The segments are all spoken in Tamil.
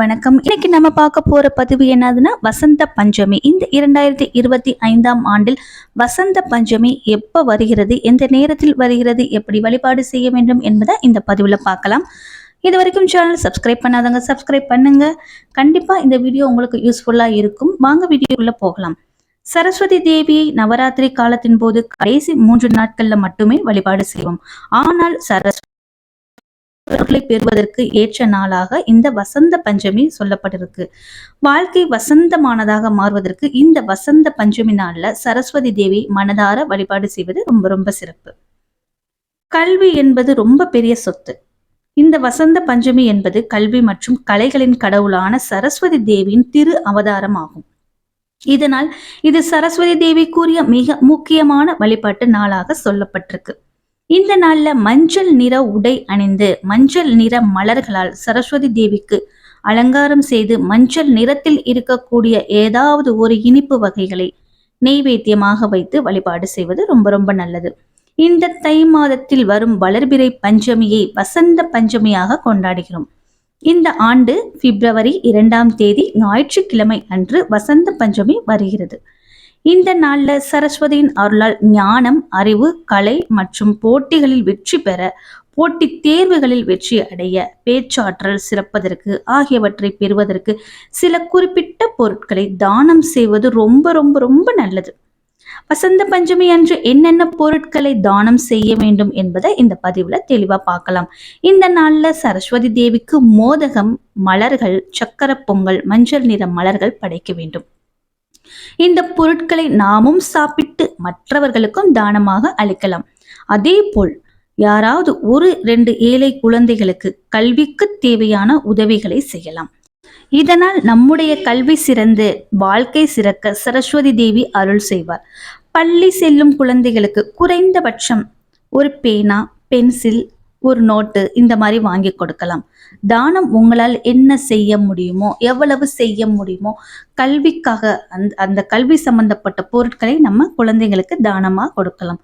வணக்கம். இன்னைக்கு நம்ம பார்க்க போற பதிவு என்னதுன்னா வசந்த பஞ்சமி. இந்த இரண்டாயிரத்தி இருபத்தி ஐந்தாம் ஆண்டில் வசந்த பஞ்சமி எப்ப வருகிறது எந்த நேரத்தில் வருகிறது எப்படி வழிபாடு செய்ய வேண்டும் என்பதை இந்த பதிவுல பார்க்கலாம். இது வரைக்கும் சேனல் சப்ஸ்கிரைப் பண்ணாதவங்க சப்ஸ்கிரைப் பண்ணுங்க. கண்டிப்பா இந்த வீடியோ உங்களுக்கு யூஸ்ஃபுல்லா இருக்கும். வாங்க வீடியோக்குள்ள போகலாம். சரஸ்வதி தேவியை நவராத்திரி காலத்தின் போது கடைசி மூன்று நாட்கள்ல மட்டுமே வழிபாடு செய்வோம். ஆனால் சரஸ்வதி அவர்களை பெறுவதற்கு ஏற்ற நாளாக இந்த வசந்த பஞ்சமி சொல்லப்பட்டிருக்கு. வாழ்க்கை வசந்தமானதாக மாறுவதற்கு இந்த வசந்த பஞ்சமி நாளில் சரஸ்வதி தேவி மனதார வழிபாடு செய்வது ரொம்ப ரொம்ப சிறப்பு. கல்வி என்பது ரொம்ப பெரிய சொத்து. இந்த வசந்த பஞ்சமி என்பது கல்வி மற்றும் கலைகளின் கடவுளான சரஸ்வதி தேவியின் திரு அவதாரம் ஆகும். இதனால் இது சரஸ்வதி தேவி கூறிய மிக முக்கியமான வழிபாட்டு நாளாக சொல்லப்பட்டிருக்கு. இந்த நாள்ல மஞ்சள் நிற உடை அணிந்து மஞ்சள் நிற மலர்களால் சரஸ்வதி தேவிக்கு அலங்காரம் செய்து மஞ்சள் நிறத்தில் இருக்கக்கூடிய ஏதாவது ஒரு இனிப்பு வகைகளை நெய்வேத்தியமாக வைத்து வழிபாடு செய்வது ரொம்ப ரொம்ப நல்லது. இந்த தை மாதத்தில் வரும் வளர்பிறை பஞ்சமியை வசந்த பஞ்சமியாக கொண்டாடுகிறோம். இந்த ஆண்டு பிப்ரவரி இரண்டாம் தேதி ஞாயிற்றுக்கிழமை அன்று வசந்த பஞ்சமி வருகிறது. இந்த நாள்ல சரஸ்வதியின் அருளால் ஞானம் அறிவு கலை மற்றும் போட்டிகளில் வெற்றி பெற போட்டி தேர்வுகளில் வெற்றி அடைய பேச்சாற்றல் சிறப்பதற்கு ஆகியவற்றை பெறுவதற்கு சில குறிப்பிட்ட பொருட்களை தானம் செய்வது ரொம்ப ரொம்ப ரொம்ப நல்லது. வசந்த பஞ்சமி அன்று என்னென்ன பொருட்களை தானம் செய்ய வேண்டும் என்பதை இந்த பதிவுல தெளிவா பார்க்கலாம். இந்த நாள்ல சரஸ்வதி தேவிக்கு மோதகம் மலர்கள் சக்கர பொங்கல் மஞ்சள் நிற மலர்கள் படைக்க வேண்டும். இந்த பொருட்களை நாமும் சாப்பிட்டு மற்றவர்களுக்கும் தானமாக அளிக்கலாம். அதே போல் யாராவது ஒரு ரெண்டு ஏழை குழந்தைகளுக்கு கல்விக்கு தேவையான உதவிகளை செய்யலாம். இதனால் நம்முடைய கல்வி சிறந்து வாழ்க்கை சிறக்க சரஸ்வதி தேவி அருள் செய்வார். பள்ளி செல்லும் குழந்தைகளுக்கு குறைந்தபட்சம் ஒரு பேனா பென்சில் ஒரு நோட்டு இந்த மாதிரி வாங்கி கொடுக்கலாம். தானம் உங்களால் என்ன செய்ய முடியுமோ எவ்வளவு செய்ய முடியுமோ கல்விக்காக அந்த அந்த கல்வி சம்பந்தப்பட்ட பொருட்களை நம்ம குழந்தைங்களுக்கு தானமாக கொடுக்கலாம்.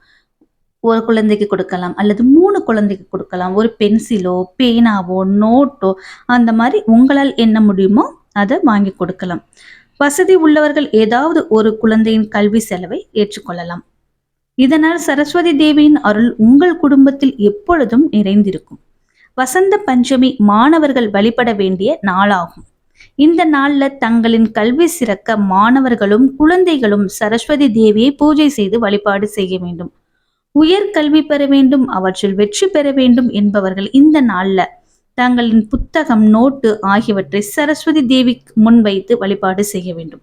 ஒரு குழந்தைக்கு கொடுக்கலாம் அல்லது மூணு குழந்தைக்கு கொடுக்கலாம். ஒரு பென்சிலோ பேனாவோ நோட்டோ அந்த மாதிரி உங்களால் என்ன முடியுமோ அதை வாங்கி கொடுக்கலாம். வசதி உள்ளவர்கள் ஏதாவது ஒரு குழந்தையின் கல்வி செலவை ஏற்றுக்கொள்ளலாம். இதனால் சரஸ்வதி தேவியின் அருள் உங்கள் குடும்பத்தில் எப்பொழுதும் நிறைந்திருக்கும். வசந்த பஞ்சமி மாணவர்கள் வழிபட வேண்டிய நாளாகும். இந்த நாள்ல தங்களின் கல்வி சிறக்க மாணவர்களும் குழந்தைகளும் சரஸ்வதி தேவியை பூஜை செய்து வழிபாடு செய்ய வேண்டும். உயர் கல்வி பெற வேண்டும் அவற்றில் வெற்றி பெற வேண்டும் என்பவர்கள் இந்த நாள்ல தங்களின் புத்தகம் நோட்டு ஆகியவற்றை சரஸ்வதி தேவி முன்வைத்து வழிபாடு செய்ய வேண்டும்.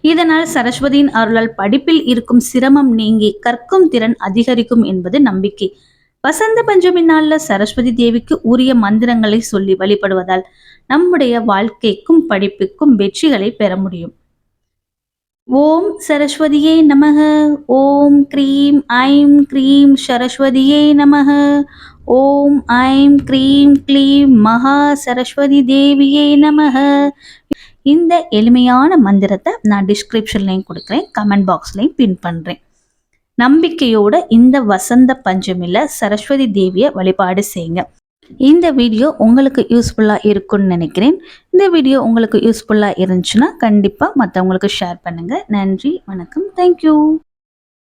இதனால் சரஸ்வதியின் அருளால் படிப்பில் இருக்கும் சிரமம் நீங்கி கற்கும் திறன் அதிகரிக்கும் என்பது நம்பிக்கை. வசந்த பஞ்சமி நாள்ல சரஸ்வதி தேவிக்கு உரிய மந்திரங்களை சொல்லி வழிபடுவதால் நம்முடைய வாழ்க்கைக்கும் படிப்புக்கும் வெற்றிகளை பெற முடியும். ஓம் சரஸ்வதியே நமக. ஓம் கிரீம் ஐம் கிரீம் சரஸ்வதியே நமக. ஓம் ஐம் கிரீம் க்ளீம் மகா சரஸ்வதி தேவியே நமக. இந்த எளிமையான மந்திரத்தை நான் டிஸ்கிரிப்ஷன்லையும் கொடுக்குறேன் கமெண்ட் பாக்ஸ்லையும் பின் பண்ணுறேன் நம்பிக்கையோட இந்த வசந்த பஞ்சமியில் சரஸ்வதி தேவியை வழிபாடு செய்யுங்க. இந்த வீடியோ உங்களுக்கு யூஸ்ஃபுல்லாக இருக்கும்னு நினைக்கிறேன். இந்த வீடியோ உங்களுக்கு யூஸ்ஃபுல்லாக இருந்துச்சுன்னா கண்டிப்பாக மற்றவங்களுக்கு ஷேர் பண்ணுங்கள் நன்றி வணக்கம் தேங்க்யூ